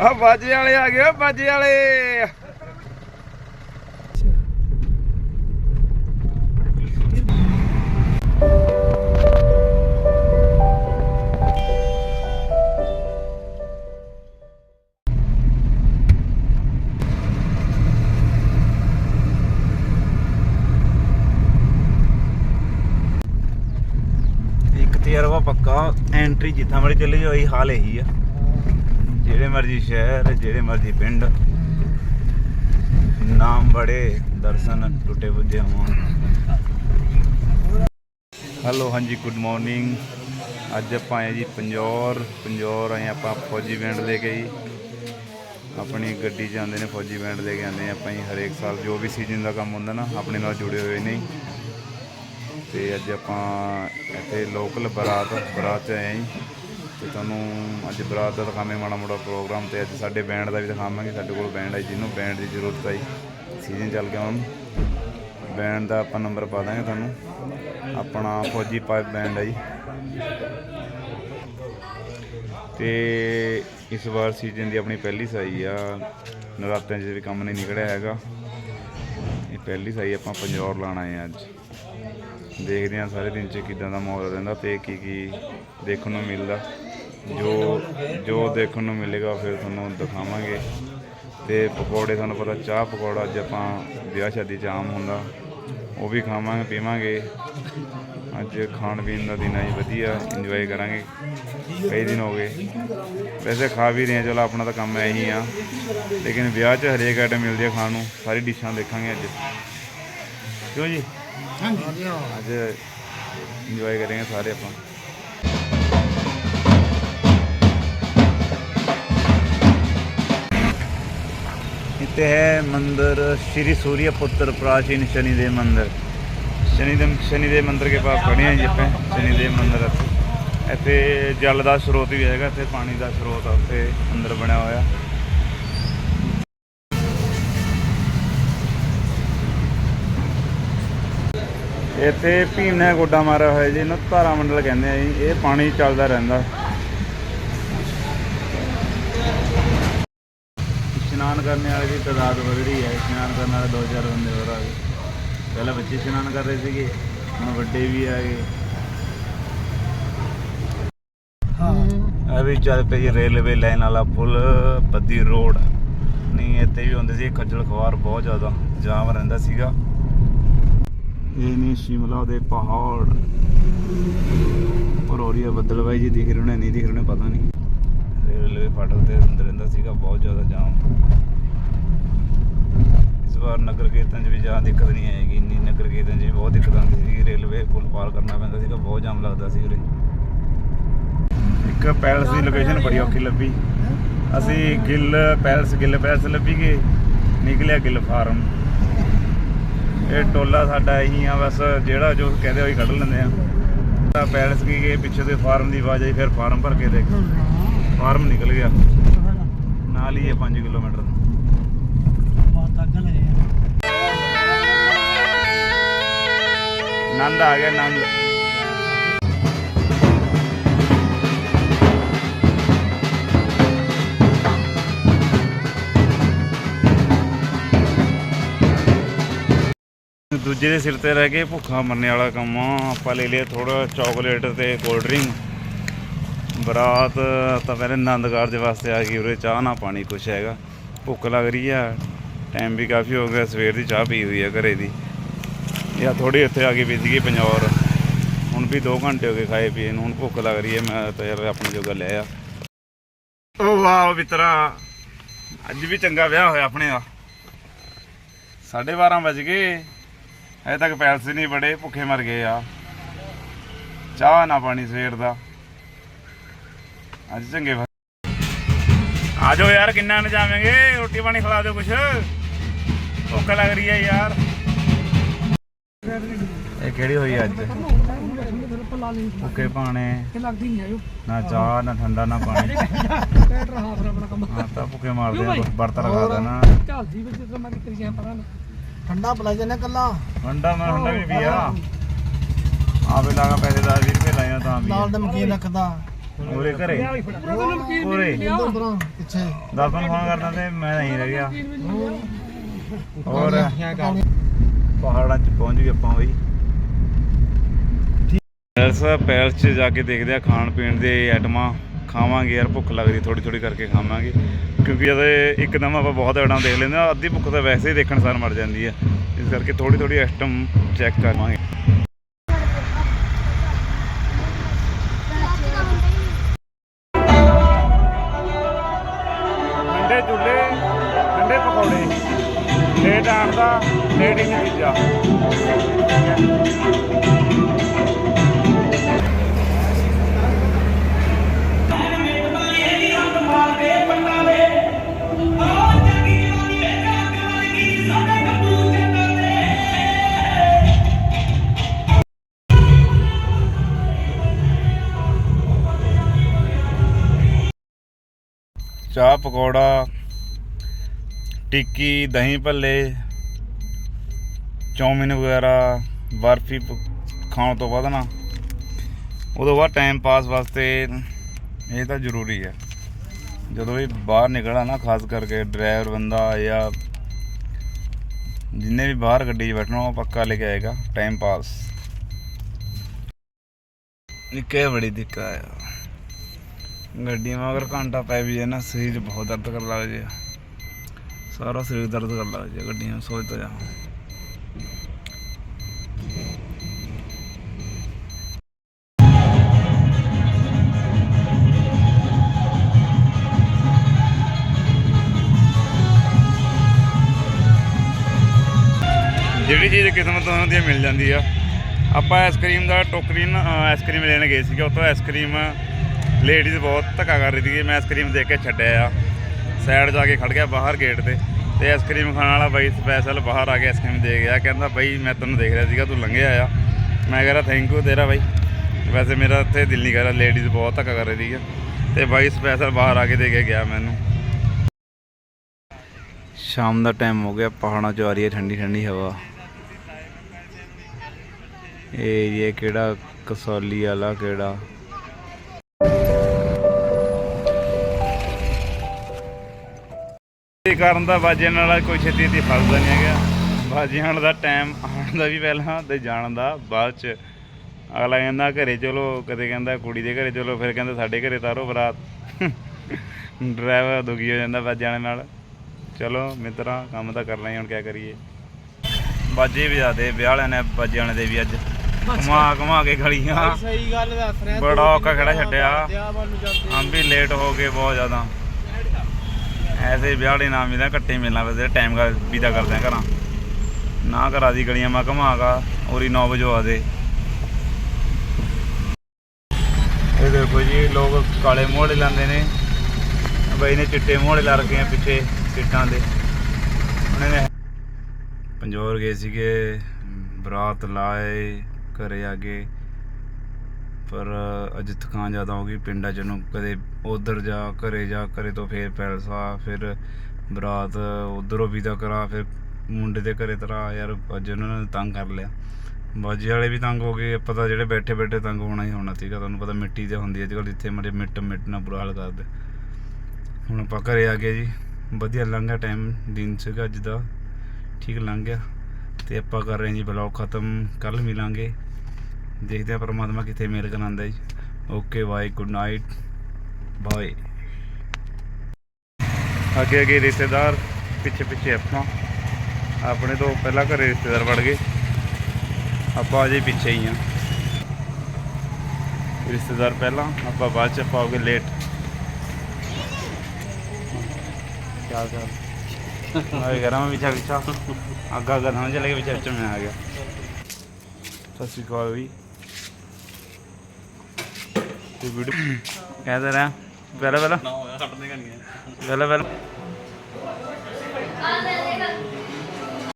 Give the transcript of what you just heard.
ਆ ਬਾਜੇ ਵਾਲੇ ਆ ਗਏ, ਓ ਬਾਜੇ ਵਾਲੇ। ਇੱਕ ਤਜਰਬਾ ਪੱਕਾ ਐਂਟਰੀ ਜਿੱਥਾਂ ਮਰਜ਼ੀ ਚਲੇ ਜਾਓ, ਇਹ ਹਾਲ ਇਹੀ ਆ। ਜਿਹੜੇ ਮਰਜ਼ੀ ਸ਼ਹਿਰ, ਜਿਹੜੇ ਮਰਜ਼ੀ ਪਿੰਡ। ਨਾਮ ਬੜੇ, ਦਰਸ਼ਨ ਟੁੱਟੇ ਬੁੱਝੇ ਹੋਣ। ਹੈਲੋ, ਹਾਂਜੀ, ਗੁੱਡ ਮਾਰਨਿੰਗ। ਅੱਜ ਆਪਾਂ ਆਏ ਜੀ ਪੰਜੌਰ। ਪੰਜੌਰ ਆਏ ਆਪਾਂ ਫੌਜੀ ਬੈਂਡ ਲੈ ਕੇ ਜੀ। ਆਪਣੀ ਗੱਡੀ 'ਚ ਆਉਂਦੇ ਨੇ, ਫੌਜੀ ਬੈਂਡ ਲੈ ਕੇ ਆਉਂਦੇ ਆਪਾਂ ਜੀ ਹਰੇਕ ਸਾਲ। ਜੋ ਵੀ ਸੀਜ਼ਨ ਦਾ ਕੰਮ ਹੁੰਦਾ ਨਾ, ਆਪਣੇ ਨਾਲ ਜੁੜੇ ਹੋਏ ਨੇ। ਜੀ। ਤੇ ਅੱਜ ਆਪਾਂ ਇੱਥੇ ਲੋਕਲ ਬਰਾਤ ਬਰਾਤ 'ਚ ਆਏ ਹਾਂ ਜੀ। ਤੇ ਤੁਹਾਨੂੰ ਅੱਜ ਬਰਾਤ ਦਾ ਦਿਖਾਵੇਂ ਮਾੜਾ ਮੋੜਾ ਪ੍ਰੋਗਰਾਮ ਤੇ ਅੱਜ ਸਾਡੇ ਬੈਂਡ ਦਾ ਵੀ ਦਿਖਾਵਾਂਗੇ, ਸਾਡੇ ਕੋਲ ਬੈਂਡ ਹੈ ਜਿਹਨੂੰ ਬੈਂਡ ਦੀ ਜ਼ਰੂਰਤ ਆਈ। ਸੀਜ਼ਨ ਚੱਲ ਗਿਆ ਹੁਣ। ਬੈਂਡ ਦਾ ਆਪਾਂ ਨੰਬਰ ਪਾ ਦਾਂਗੇ ਤੁਹਾਨੂੰ। ਆਪਣਾ ਫੌਜੀ ਪਾਈਪ ਬੈਂਡ ਹੈ ਜੀ ਤੇ ਇਸ ਵਾਰ ਸੀਜ਼ਨ ਦੀ ਆਪਣੀ ਪਹਿਲੀ ਸਾਈ ਆ। ਨਰਾਤਿਆਂ 'ਚ ਵੀ ਕੰਮ ਨਹੀਂ ਨਿਕਲਿਆ ਹੈਗਾ। ਇਹ ਪਹਿਲੀ ਸਾਈ ਆਪਾਂ ਪੰਜੌਰ ਲਾਣ ਆਏ ਅੱਜ। ਦੇਖਦੇ ਹਾਂ ਸਾਰੇ ਦਿਨ ਚ ਕਿਦਾਂ ਦਾ ਮਾਹੌਲ ਰਹਿੰਦਾ ਤੇ ਕੀ ਕੀ ਦੇਖਣ ਨੂੰ ਮਿਲਦਾ। ਜੋ ਜੋ ਦੇਖਣ ਨੂੰ ਮਿਲੇਗਾ ਫਿਰ ਤੁਹਾਨੂੰ ਦਿਖਾਵਾਂਗੇ। ਤੇ ਪਕੌੜੇ ਤੁਹਾਨੂੰ ਪਤਾ ਚਾਹ ਪਕੌੜਾ ਅੱਜ ਆਪਾਂ ਵਿਆਹ ਸ਼ਾਦੀ ਚ ਆਮ ਹੁੰਦਾ ਉਹ ਵੀ ਖਾਵਾਂਗੇ ਪੀਵਾਂਗੇ। ਅੱਜ ਖਾਣ ਪੀਣ ਦਾ ਦਿਨ ਹੈ ਜੀ, ਵਧੀਆ ਇੰਜੋਏ ਕਰਾਂਗੇ। ਕਈ ਦਿਨ ਹੋ ਗਏ। ਵੈਸੇ ਖਾ ਵੀ ਰਹੇ ਹਾਂ ਚਲੋ ਆਪਣਾ ਤਾਂ ਕੰਮ ਇਹੀ ਆ। ਲੇਕਿਨ ਵਿਆਹ 'ਚ ਹਰੇਕ ਆਈਟਮ ਮਿਲਦੀ ਆ ਖਾਣ ਨੂੰ ਸਾਰੀ ਡਿਸ਼ਾਂ ਦੇਖਾਂਗੇ ਅੱਜ। ਕਿਉਂ ਜੀ? ਅੱਜ ਇੰਜੋਏ ਕਰਾਂਗੇ ਸਾਰੇ ਆਪਾਂ। ਇੱਥੇ ਹੈ ਮੰਦਿਰ ਸ਼੍ਰੀ ਸੂर्य ਪੁੱਤਰ ਪ੍ਰਾਚੀਨ ਸ਼ਨੀ ਦੇਵ ਮੰਦਿਰ। ਸ਼ਨੀ ਦੇਵ ਸ਼ਨੀ ਦੇਵ ਮੰਦਿਰ ਕੇ ਪਾਸ ਖੜੇ ਹਾਂ ਇੱਥੇ। ਜਲ ਦਾ ਸਰੋਤ ਵੀ ਹੈਗਾ, ਇੱਥੇ ਪਾਣੀ ਦਾ ਸਰੋਤ ਆ, ਉੱਥੇ ਅੰਦਰ ਬਣਿਆ ਹੋਇਆ। ਇੱਥੇ ਭੀਮਨੇ ਗੋਡਾ ਮਾਰਿਆ ਹੋਇਆ ਜੀ, ਇਹਨੂੰ ਧਾਰਾ ਮੰਡਲ ਕਹਿੰਦੇ ਆ ਜੀ, ਇਹ ਪਾਣੀ ਚੱਲਦਾ ਰਹਿੰਦਾ। ਇਸ਼ਨਾਨ ਕਰਨ ਵਾਲੇ ਦੀ ਤਾਦਾਦ ਵਧ ਰਹੀ ਹੈ। ਇਸ਼ਨਾਨ ਕਰਨ ਵਾਲੇ ਦੋ ਚਾਰ ਬੰਦੇ ਹੋਰ ਆ ਗਏ। ਪਹਿਲਾਂ ਬੱਚੇ ਇਸ਼ਨਾਨ ਕਰ ਰਹੇ ਸੀਗੇ ਹੁਣ ਵੱਡੇ ਵੀ ਆ ਗਏ। ਵੀ ਚੱਲ ਪਈ ਰੇਲਵੇ ਲਾਈਨ ਵਾਲਾ ਪੁਲ ਬੱਦੀ ਰੋਡ। ਨਹੀਂ ਇੱਥੇ ਵੀ ਹੁੰਦੇ ਸੀ ਖੱਜਲ ਖਵਾਰ ਬਹੁਤ ਜ਼ਿਆਦਾ ਜਾਮ ਰਹਿੰਦਾ ਸੀਗਾ। ਇਹ ਨਹੀਂ ਸ਼ਿਮਲਾ ਦੇ ਪਹਾੜ। ਔਰ ਔਰੀਆ ਬੱਦਲ ਬਾਈ ਜੀ ਦਿਖ ਰਹੇ ਨੇ ਨਹੀਂ ਦਿਖ ਰਹੇ ਨੇ ਪਤਾ ਨਹੀਂ। ਰੇਲਵੇ ਫਾਟਕ ਤੇ ਅੰਦਰ ਰਹਿੰਦਾ ਸੀਗਾ, ਬਹੁਤ ਜ਼ਿਆਦਾ ਜਾਮ। ਇਸ ਵਾਰ ਨਗਰ ਕੀਰਤਨ 'ਚ ਵੀ ਜ਼ਿਆਦਾ ਦਿੱਕਤ ਨਹੀਂ ਆਏਗੀ, ਇੰਨੀ ਨਗਰ ਕੀਰਤਨ 'ਚ ਵੀ ਬਹੁਤ ਦਿੱਕਤ ਆਉਂਦੀ ਸੀ ਰੇਲਵੇ ਪੁਲ ਪਾਰ ਕਰਨਾ ਪੈਂਦਾ ਸੀਗਾ, ਬਹੁਤ ਜਾਮ ਲੱਗਦਾ ਸੀ ਉਰੇ। ਇੱਕ ਪੈਲਸ ਦੀ ਲੋਕੇਸ਼ਨ ਬੜੀ ਔਖੀ ਲੱਭੀ। ਅਸੀਂ ਗਿੱਲ ਪੈਲਸ ਗਿੱਲ ਪੈਲਸ ਲੱਭੀ ਗਏ, ਨਿਕਲਿਆ ਗਿੱਲ ਫਾਰਮ। ਇਹ ਟੋਲਾ ਸਾਡਾ ਇਹੀ ਆ, ਬਸ ਜਿਹੜਾ ਜੋ ਕਹਦੇ ਹੋਈ ਕੱਢ ਲੈਂਦੇ ਆ। ਤਾਂ ਪੈਲਸ ਕੀ ਗਏ, ਪਿੱਛੇ ਦੇ ਫਾਰਮ ਦੀ ਆਵਾਜ਼ ਆਈ, ਫਿਰ ਫਾਰਮ ਭਰ ਕੇ ਦੇਖ। ਫਾਰਮ ਨਿਕਲ ਗਿਆ ਨਾਲ ਹੀ ਹੈ 5 ਕਿਲੋਮੀਟਰ ਨੰਦ ਆ ਗਿਆ ਨੰਦ ਦੂਜੇ ਦੇ ਸਿਰ ਤੇ ਰਹਿ ਕੇ ਭੁੱਖਾ ਮਰਨੇ ਵਾਲਾ ਕੰਮ ਆ ਆਪਾਂ ਲੈ ਲਿਆ ਥੋੜਾ ਚਾਕਲੇਟ ਤੇ ਕੋਲਡ ਡਰਿੰਕ ਬਰਾਤ, ਤਾਂ ਪਹਿਲੇ ਆਨੰਦ ਕਾਰਜ ਵਾਸਤੇ ਆ ਗਈ ਉਰੇ, ਚਾਹ ਨਾ ਪਾਣੀ ਕੁਛ ਹੈਗਾ। ਭੁੱਖ ਲੱਗ ਰਹੀ ਆ ਟਾਈਮ ਵੀ ਕਾਫੀ ਹੋ ਗਿਆ, ਸਵੇਰ ਦੀ ਚਾਹ ਪੀ ਹੋਈ ਆ ਘਰੇ ਦੀ। ਜਾਂ ਥੋੜੀ ਉੱਥੇ ਆ ਕੇ ਪੀ ਗਈ ਪੰਜੌਰ। ਹੁਣ ਵੀ 2 ਘੰਟੇ ਹੋ ਗਏ ਖਾਏ ਪੀਏ ਨੂੰ, ਹੁਣ ਭੁੱਖ ਲੱਗ ਰਹੀ ਹੈ ਮੈਂ ਤਾਂ ਯਾਰ ਆਪਣੇ ਜੋਗਾ ਲੈ ਆ। ਓ ਵਾਹ, ਮਿੱਤਰਾ, ਅੱਜ ਵੀ ਚੰਗਾ ਵਿਆਹ ਹੋਇਆ ਆਪਣੇ ਦਾ। 12:30 ਵਜ ਗਏ, ਹਜੇ ਤੱਕ ਪੈਲਸ ਨਹੀਂ ਬੜੇ ਭੁੱਖੇ ਮਰ ਗਏ ਆ। ਚਾਹ ਨਾ ਪਾਣੀ ਸਵੇਰ ਦਾ। ਅੱਜ ਚੰਗੇ ਆ ਜਾਓ ਯਾਰ ਕਿੰਨਾ ਨਾ ਜਾਵਾਂਗੇ ਰੋਟੀ ਪਾਣੀ ਖਿਲਾ ਦਿਓ ਕੁਛ। ਭੁੱਖ ਲੱਗ ਰਹੀ ਹੈ ਯਾਰ। ਇਹ ਕਿਹੜੀ ਹੋਈ ਅੱਜ? ਭੁੱਖੇ ਪਾਣੇ। ਲੱਗਦੀ ਨਹੀਂ ਆਇਓ ਨਾ ਚਾਹ ਨਾ ਠੰਡਾ ਨਾ ਪਾਣੀ। ਪੈਟ ਰਹਾ ਫਿਰ ਆਪਣਾ ਕੰਮ ਹਾਂ ਤਾਂ ਭੁੱਖੇ ਮਾਰਦੇ ਆ ਵਰਤ ਲਗਾ ਦੇਣਾ। ਝਾਲਦੀ ਵਿੱਚ ਜਦੋਂ ਮੈਂ ਕਰੀ ਜਾਂ ਨਹੀਂ ਠੰਡਾ ਪਲਾਈ ਜਨੇ ਕੱਲਾ ਠੰਡਾ ਮੈਂ ਠੰਡਾ ਵੀ ਪੀਆ। ਆਪੇ ਲਾਗਾ ਪੈਸੇ ਦਾ 20 ਰੁਪਏ ਲਾਇਆ ਤਾਂ ਵੀ। ਨਾਲ ਨਮਕੀਨ ਰੱਖਦਾ। ਉਰੇ ਘਰੇ। ਪੂਰਾ। ਪਿੱਛੇ ਦਾਦਾ ਫੋਨ ਕਰਦਾ ਤੇ ਮੈਂ ਨਹੀਂ ਰਹਿ ਗਿਆ। ਹੋਰ? ਪਹਾੜਾਂ 'ਚ ਪਹੁੰਚ ਗਏ ਆਪਾਂ ਬਈ। ਪੈਲਸ ਪੈਲਸ 'ਚ ਜਾ ਕੇ ਦੇਖਦੇ ਆ ਖਾਣ ਪੀਣ ਦੇ ਆਈਟਮਾਂ। ਖਾਵਾਂਗੇ ਯਾਰ, ਭੁੱਖ ਲੱਗਦੀ ਥੋੜੀ ਥੋੜੀ ਕਰਕੇ ਖਾਵਾਂਗੇ। ਕਿਉਂਕਿ ਜਦ ਇਹ ਇੱਕਦਮ ਆਪਾਂ ਬਹੁਤ ਆਈਟਮ ਦੇਖ ਲੈਂਦੇ ਆ। ਅੱਧੀ ਭੁੱਖ ਤਾਂ ਵੈਸੇ ਹੀ ਦੇਖਣ ਸਾਰ ਮਰ ਜਾਂਦੀ ਆ। ਇਸ ਕਰਕੇ ਥੋੜੀ ਥੋੜੀ ਆਈਟਮ ਚੈੱਕ ਕਰਾਂਗੇ ਚਾਹ ਪਕੌੜਾ, ਟਿੱਕੀ, ਦਹੀਂ ਭੱਲੇ, ਚੌਮਿਨ ਵਗੈਰਾ, ਬਰਫੀ ਖਾਣ ਤੋਂ ਬਾਅਦ ਨਾ, ਉਦੋਂ ਬਾਅਦ ਟਾਈਮ ਪਾਸ ਵਾਸਤੇ ਇਹ ਤਾਂ ਜ਼ਰੂਰੀ ਹੈ। ਜਦੋਂ ਵੀ ਬਾਹਰ ਨਿਕਲਣਾ ਨਾ, ਖਾਸ ਕਰਕੇ ਡਰਾਈਵਰ ਬੰਦਾ ਜਾਂ ਜਿੰਨੇ ਵੀ ਬਾਹਰ ਗੱਡੀ 'ਚ ਬੈਠਣਾ, ਉਹ ਪੱਕਾ ਲੈ ਕੇ ਆਏਗਾ ਟਾਈਮ ਪਾਸ ਨਿੱਕੇ ਬੜੀ ਦਿੱਕਤ ਆ ਗੱਡੀ ਮਗਰ ਘੰਟਾ ਪੈ ਵੀ ਜਾਏ ਨਾ, ਸਰੀਰ ਬਹੁਤ ਦਰਦ ਕਰ ਲੱਗ ਜੇ ਸਾਰਾ ਸਰੀਰ ਦਰਦ ਕਰ ਲੱਗ ਜੇ ਗੱਡੀਆਂ ਸੋਚਦਾ ਜਾ। ਜਿਹੜੀ ਚੀਜ਼ ਕਿਸਮਤ ਉਹਨਾਂ ਦੀ ਮਿਲ ਜਾਂਦੀ ਆ। ਆਪਾਂ ਆਈਸਕ੍ਰੀਮ ਦਾ ਟੋਕਰੀ ਨਾ ਆਈਸਕ੍ਰੀਮ ਲੈਣ ਗਏ ਸੀਗੇ, ਉੱਥੋਂ ਆਈਸਕ੍ਰੀਮ ਲੇਡੀਜ਼ ਬਹੁਤ ਧੱਕਾ ਕਰ ਰਹੀ ਸੀ ਮੈਂ ਆਈਸਕ੍ਰੀਮ ਦੇਖ ਕੇ ਛੱਡਿਆ ਆ। ਸਾਈਡ ਜਾ ਕੇ ਖੜ ਗਿਆ ਬਾਹਰ ਗੇਟ ਤੇ ਤੇ ਆਈਸਕ੍ਰੀਮ ਖਾਣ ਵਾਲਾ ਬਾਈ ਸਪੈਸ਼ਲ ਬਾਹਰ ਆ ਕੇ ਆਈਸਕ੍ਰੀਮ ਦੇ ਗਿਆ। ਕਹਿੰਦਾ, ਬਾਈ, ਮੈਂ ਤੈਨੂੰ ਦੇਖ ਰਿਹਾ ਸੀਗਾ, ਤੂੰ ਲੰਘਿਆ ਆ ਮੈਂ ਕਹਿੰਦਾ ਥੈਂਕ ਯੂ ਤੇਰਾ ਬਾਈ। ਵੈਸੇ ਮੇਰਾ ਇੱਥੇ ਦਿਲ ਨਹੀਂ ਕਰ ਰਿਹਾ ਲੇਡੀਜ਼ ਬਹੁਤ ਧੱਕਾ ਕਰ ਰਹੀ ਸੀ ਤੇ ਬਾਈ ਸਪੈਸ਼ਲ ਬਾਹਰ ਆ ਕੇ ਦੇ ਕੇ ਗਿਆ ਮੈਨੂੰ। ਸ਼ਾਮ ਦਾ ਟਾਈਮ ਹੋ ਗਿਆ, ਪਹਾੜਾਂ 'ਚ ਆ ਰਹੀ ਹੈ ਠੰਡੀ ਠੰਡੀ ਹਵਾ। ਇਹ ਇਹ ਕਿਹੜਾ? ਕਸੌਲੀ ਵਾਲਾ ਕਿਹੜਾ? ਇਹ ਕਰਨ ਦਾ ਬਾਜੇ ਨਾਲ ਕੋਈ ਛੇਤੀ ਛੇਤੀ ਫਸਦਾ ਨਹੀਂ ਹੈਗਾ। ਬਾਜੇ ਆਉਣ ਦਾ ਟਾਈਮ ਆਉਣ ਦਾ ਵੀ ਪਹਿਲਾਂ ਤੇ ਜਾਣ ਦਾ ਬਾਅਦ ਚ। ਅਗਲਾ ਕਹਿੰਦਾ ਘਰੇ ਚਲੋ ਕਦੇ ਕਹਿੰਦਾ ਕੁੜੀ ਦੇ ਘਰੇ ਚਲੋ ਫਿਰ ਕਹਿੰਦਾ ਸਾਡੇ ਘਰੇ ਤਾਰੋ ਬਰਾਤ। ਡਰਾਈਵਰ ਦੁਖੀ ਹੋ ਜਾਂਦਾ ਬਾਜੇ ਨਾਲ। ਚਲੋ ਮਿੱਤਰਾ ਕੰਮ ਤਾਂ ਕਰਨਾ ਹੀ ਹੁਣ ਕਿਆ ਕਰੀਏ। ਬਾਜੇ ਵੀ ਜਾਦੇ ਵਿਆਹ ਵਾਲਿਆਂ ਨੇ ਬਾਜੇ ਵਾਲੇ ਦੇ ਵੀ ਅੱਜ। ਘੁਮਾ ਘੁਮਾ ਕੇ ਖੜੀਆਂ ਸਹੀ ਗੱਲ ਦੱਸ ਰਿਹਾ ਬੜਾ ਔਖਾ ਖੜਾ ਛੱਡਿਆ। ਹਮ ਵੀ ਲੇਟ ਹੋ ਗਏ ਬਹੁਤ ਜ਼ਿਆਦਾ। ਐਸੇ ਵਿਆਹ ਵਾਲੇ ਨਾਮ ਇਹਦਾ ਇਕੱਠੇ ਮਿਲਣਾ ਵੈਸੇ ਟਾਈਮ ਕਰ ਵੀਦਾ ਕਰਦੇ ਆ ਘਰਾਂ। ਨਾ ਘਰਾਂ ਦੀ ਗਲੀਆਂ, ਮਾ ਘਮਾਗਾ ਔਰੀ 9 ਵਜੇ ਆ ਦੇ। ਇਹ ਦੇਖੋ ਜੀ, ਲੋਕ ਕਾਲੇ ਮੋਹੜੇ ਲਾਉਂਦੇ ਨੇ। ਬਈ ਨੇ ਚਿੱਟੇ ਮੋਹੜੇ ਲਾ ਰੱਖੇ ਆ ਪਿੱਛੇ ਸੀਟਾਂ ਦੇ। ਉਹਨੇ ਨੇ ਪੰਜੋਰ ਗਏ ਸੀਗੇ, ਬਰਾਤ ਲਾਏ ਘਰੇ ਆ ਗਏ ਪਰ ਅੱਜ ਥਕਾਨ ਜ਼ਿਆਦਾ ਹੋ ਗਈ ਪਿੰਡਾਂ ਚ ਨੂੰ ਕਦੇ ਉਧਰ ਜਾ, ਘਰੇ ਜਾ, ਘਰੇ ਤੋਂ ਫੇਰ ਪੈਲਸਾ, ਫਿਰ ਬਰਾਤ ਉਧਰੋਂ ਦਾ ਕਰਾ, ਫਿਰ ਮੁੰਡੇ ਦੇ ਘਰੇ ਤਰਾ, ਯਾਰ ਅੱਜ ਉਹਨਾਂ ਨੇ ਤੰਗ ਕਰ ਲਿਆ। ਬਾਜੀ ਵਾਲੇ ਵੀ ਤੰਗ ਹੋ ਗਏ, ਆਪਾਂ ਤਾਂ ਜਿਹੜੇ ਬੈਠੇ ਬੈਠੇ ਤੰਗ ਹੋਣਾ ਹੀ ਹੋਣਾ ਸੀਗਾ, ਤੁਹਾਨੂੰ ਪਤਾ ਮਿੱਟੀ ਤੇ ਹੁੰਦੀ ਹੈ ਅੱਜ ਕੱਲ੍ਹ ਜਿੱਥੇ ਮਰੇ ਮਿੱਟ ਮਿੱਟ ਨਾਲ ਬੁਰਾ ਹਾਲ ਕਰਦੇ। ਹੁਣ ਆਪਾਂ ਘਰੇ ਆ ਗਏ ਜੀ, ਵਧੀਆ ਲੰਘਿਆ ਟਾਈਮ ਦਿਨ ਸੀਗਾ ਅੱਜ ਦਾ, ਠੀਕ ਲੰਘ ਗਿਆ। ਤੇ ਆਪਾਂ ਕਰ ਰਹੇ ਜੀ ਬਲੌਗ ਖਤਮ ਕੱਲ ਮਿਲਾਂਗੇ। ਦੇਖਦੇ ਆ ਪਰਮਾਤਮਾ ਕਿੱਥੇ ਮੇਲ ਕਰਾਂਦਾ ਜੀ। Okay bye good night bye ਅੱਗੇ ਅੱਗੇ ਰਿਸ਼ਤੇਦਾਰ, ਪਿੱਛੇ ਪਿੱਛੇ ਆਪਾਂ। ਆਪਣੇ ਤੋਂ ਪਹਿਲਾਂ ਘਰੇ ਰਿਸ਼ਤੇਦਾਰ ਵੜ ਗਏ। ਆਪਾਂ ਅਜੇ ਪਿੱਛੇ ਹੀ ਆ ਰਿਸ਼ਤੇਦਾਰ ਪਹਿਲਾਂ, ਆਪਾਂ ਬਾਅਦ ਚ ਪਾਓਗੇ ਲੇਟ ਚੱਲ ਚੱਲ ਆਏ ਘਰਾਂ ਵਿੱਚ ਪਿੱਛਾ ਅੱਗਾ ਅੱਗਾ ਨਾ ਚਲੇ ਗਏ ਵਿੱਚ ਵਿੱਚ ਮੈਂ ਆ ਗਿਆ। ਸਤਿ ਸ਼੍ਰੀ ਅਕਾਲ ਵੀ ਤੇ ਵੀਡੀਓ ਕਹਿ ਰਿਹਾ ਪਹਿਲਾਂ ਪਹਿਲਾਂ ਨਾ ਹੋਇਆ ਕੱਟਦੇ ਕਣੀਆਂ ਪਹਿਲਾਂ ਪਹਿਲਾਂ